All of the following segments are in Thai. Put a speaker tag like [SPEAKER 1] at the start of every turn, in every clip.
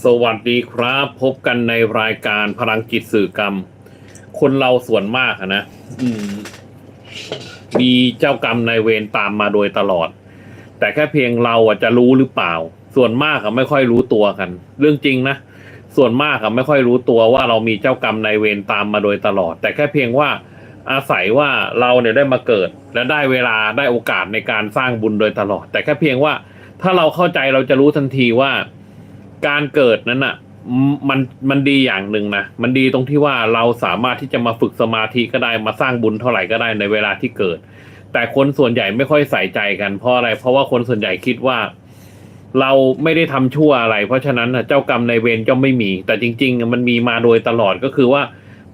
[SPEAKER 1] สวัสดีครับ พบกันในรายการพลังจิตสื่อกรรม คนเราส่วนมากอะนะอืมมีเจ้ากรรมนายเวรตามมาโดยตลอด แต่แค่เพียงเราอะจะรู้หรือเปล่า ส่วนมากอะไม่ค่อยรู้ตัวกัน เรื่องจริงนะส่วนมากอะไม่ค่อยรู้ตัวว่าเรามีเจ้ากรรมนายเวรตามมาโดยตลอด แต่แค่เพียงว่าอาศัยว่าเราเนี่ยได้มาเกิด และได้เวลาได้โอกาสในการสร้างบุญโดยตลอด แต่แค่เพียงว่าถ้าเราเข้าใจเราจะรู้ทันทีว่า การเกิดนั้นอะมันมันดีอย่างหนึ่งนะ มันดีตรงที่ว่าเราสามารถที่จะมาฝึกสมาธิก็ได้มาสร้างบุญเท่าไหร่ก็ได้ในเวลาที่เกิด แต่คนส่วนใหญ่ไม่ค่อยใส่ใจกันเพราะอะไร เพราะว่าคนส่วนใหญ่คิดว่า เราไม่ได้ทำชั่วอะไร เพราะฉะนั้นน่ะเจ้ากรรมในเวรก็ไม่มี แต่จริง ๆ มันมีมาโดยตลอดก็คือว่า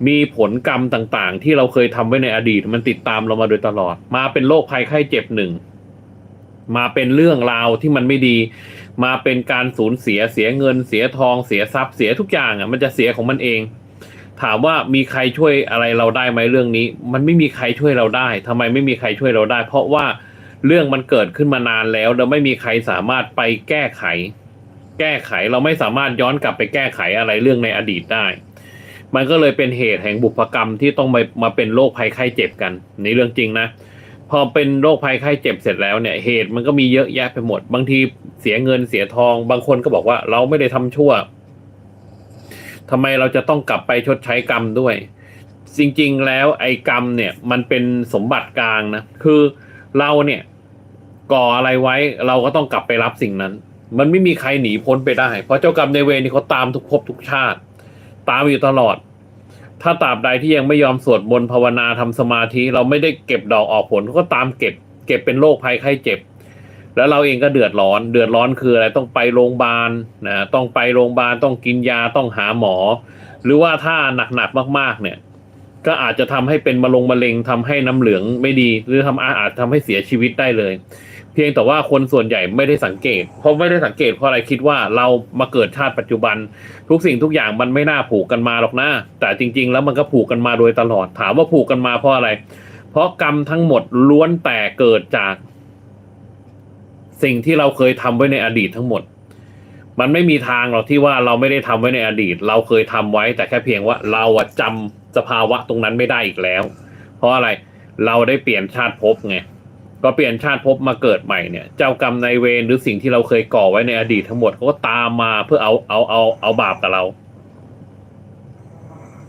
[SPEAKER 1] มีผลกรรมต่างๆ ที่เราเคยทำไว้ในอดีต มันติดตามเรามาโดยตลอด มาเป็นโรคภัยไข้เจ็บหนึ่ง มาเป็นเรื่องราวที่มันไม่ดี มาเป็นการสูญเสียเสียเงิน เสียทองเสียทรัพย์เสียทุกอย่างอะมันจะเสียของมันเอง ถามว่ามีใครช่วยอะไรเราได้ไหมเรื่องนี้ มันไม่มีใครช่วยเราได้ทำไมไม่มีใครช่วยเราได้ เพราะว่าเรื่องมันเกิดขึ้นมานานแล้วแล้วไม่มีใครสามารถไปแก้ไข แก้ไขเราไม่สามารถย้อนกลับไปแก้ไขอะไรเรื่องในอดีตได้ มันก็เลยเป็นเหตุแห่งบุพกรรมที่ต้องมามาเป็นโรคภัยไข้เจ็บกันนี่เรื่องจริงนะ พอเป็นโรคภัยไข้เจ็บเสร็จแล้วเนี่ยเหตุมันก็มีเยอะแยะไปหมด บางทีเสียเงินเสียทอง บางคนก็บอกว่าเราไม่ได้ทำชั่วทำไมเราจะต้องกลับไปชดใช้กรรมด้วย จริง ๆ แล้วไอ้กรรมเนี่ย มันเป็นสมบัติกลางนะคือเราเนี่ย ก่ออะไรไว้ เราก็ต้องกลับไปรับสิ่งนั้น มันไม่มีใครหนีพ้นไปได้ เพราะเจ้ากรรมในเวรนี่เขาตามทุกภพทุกชาติ ตามอยู่ตลอด ถ้าตราบใดที่ยังไม่ยอมสวดมนต์ภาวนาทำสมาธิ เราไม่ได้เก็บดอกออกผลเขาก็ตามเก็บ เก็บเป็นโรคภัยไข้เจ็บ แล้วเราเองก็เดือดร้อน เดือดร้อนคืออะไรต้องไปโรงพยาบาลนะต้องไปโรงพยาบาลต้องกินยาต้องหาหมอ หรือว่าถ้าหนักๆมาก ๆ เนี่ย ก็อาจจะทำให้เป็นมะลงมะเร็งทำให้น้ำเหลืองไม่ดี หรือทำอาจทำให้เสียชีวิตได้เลย พียงแต่ว่าคนส่วนใหญ่ไม่ได้สังเกต เพราะไม่ได้สังเกตเพราะอะไรคิดว่าเรามาเกิดชาติปัจจุบัน ทุกสิ่งทุกอย่างมันไม่น่าผูกกันมาหรอกนะแต่จริง ๆ แล้วมันก็ผูกกันมาโดยตลอดถามว่าผูกกันมาเพราะอะไร เพราะกรรมทั้งหมดล้วนแต่เกิดจาก สิ่งที่เราเคยทำไว้ในอดีตทั้งหมด มันไม่มีทางหรอกที่ว่าเราไม่ได้ทำไว้ในอดีต เราเคยทำไว้ แต่แค่เพียงว่าเราอะจำสภาวะตรงนั้นไม่ได้อีกแล้ว เพราะอะไรเราได้เปลี่ยนชาติภพไง ก็เปลี่ยนชาติภพมาเกิดใหม่เนี่ย เจ้ากรรมนายเวรหรือสิ่งที่เราเคยก่อไว้ในอดีตทั้งหมดเขาก็ตามมาเพื่อเอาเอาเอาเอาบาปกับเรา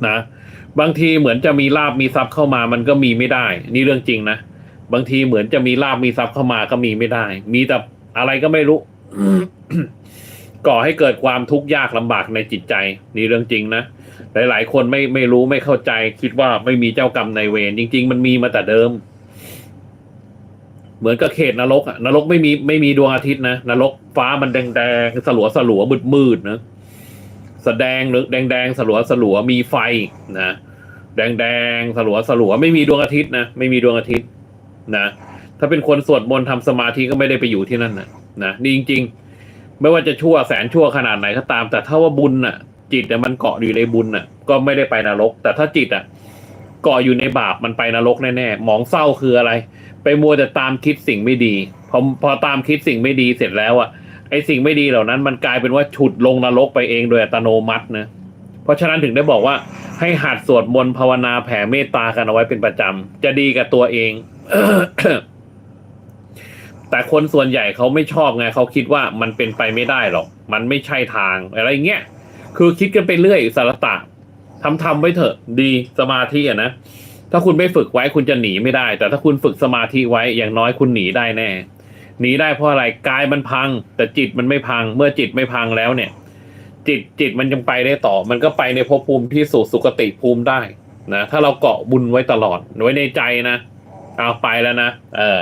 [SPEAKER 1] นะ บางทีเหมือนจะมีลาบมีทรัพย์เข้ามามันก็มีไม่ได้ นี่เรื่องจริงนะบางทีเหมือนจะมีลาบมีทรัพย์เข้ามาก็มีไม่ได้ มีแต่อะไรก็ไม่รู้ก่อให้เกิดความทุกข์ยากลำบากในจิตใจ นี่เรื่องจริงนะหลาย ๆ คนไม่ไม่รู้ไม่เข้าใจ คิดว่าไม่มีเจ้ากรรมนายเวรจริง ๆ มันมีมาแต่เดิม เหมือนกับเขตนรกอะนรกไม่มีไม่มีดวงอาทิตย์นะนรกฟ้ามันแดงแดงสลัวสลัวมืดมืดนะแสดงหรือแดงแดงสลัวสลัวมีไฟนะแดงแดงสลัวสลัวไม่มีดวงอาทิตย์นะไม่มีดวงอาทิตย์นะถ้าเป็นคนสวดมนต์ทำสมาธิก็ไม่ได้ไปอยู่ที่นั่นนะนะนี่จริง ๆ ไม่ว่าจะชั่วแสนชั่วขนาดไหนก็ตาม แต่ถ้าว่าบุญน่ะ จิตเนี่ยมันเกาะอยู่ในบุญน่ะ ก็ไม่ได้ไปนรก แต่ถ้าจิตอะ กาะอยู่ในบาปมันไปนรกแน่ๆหมองเศร้าคืออะไร ไปมัวแต่ตามคิดสิ่งไม่ดี พอพอตามคิดสิ่งไม่ดีเสร็จแล้วอะไอสิ่งไม่ดีเหล่านั้นมันกลายเป็นว่าฉุดลงนรกไปเองโดยอัตโนมัตินะเพราะฉะนั้นถึงได้บอกว่าให้หัดสวดมนต์ภาวนาแผ่เมตตากันเอาไว้เป็นประจำ จะดีกับตัวเอง แต่คนส่วนใหญ่เขาไม่ชอบไงเขาคิดว่ามันเป็นไปไม่ได้หรอก มันไม่ใช่ทางอะไรเงี้ยคือคิดกันไปเรื่อยสารตะ ทำทำไว้เถอะ ดีสมาธิอะนะถ้าคุณไม่ฝึกไว้คุณจะหนีไม่ได้ แต่ถ้าคุณฝึกสมาธิไว้อย่างน้อยคุณหนีได้แน่หนีได้เพราะอะไรกายมันพัง แต่จิตมันไม่พัง เมื่อจิตไม่พังแล้วเนี่ย จิตจิตมันยังไปได้ต่อ มันก็ไปในภพภูมิที่สู่สุคติภูมิได้นะถ้าเราเกาะบุญไว้ตลอดไว้ในใจนะเอาไปแล้วนะเออ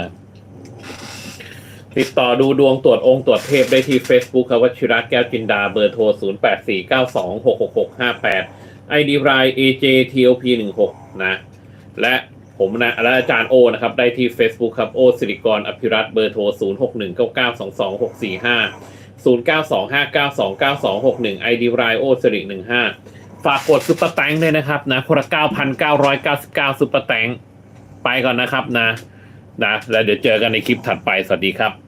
[SPEAKER 1] ติดต่อดูดวงตรวจองค์ตรวจเทพได้ที่ Facebook ครับวชิระแก้วจินดาเบอร์โทร 0 ID ราย AJTLP 1 6นะและผมนะและอาจารย์โอนะครับ ได้ที่ Facebook ครับ โอสิริกรอภิรัตเบอร์โทร 0 6 1 9 9 2 2 6 4 5 0 9 2 5 9 2 9 2 6 1 ID รายโอสิริ15 ฝากกดซุปเปอร์แตงด้วยนะครับนะคนละ 9,999ซุปเปอร์แตงไปก่อนนะครับนะนะแล้วเดี๋ยวเจอกันในคลิปถัดไป สวัสดีครับ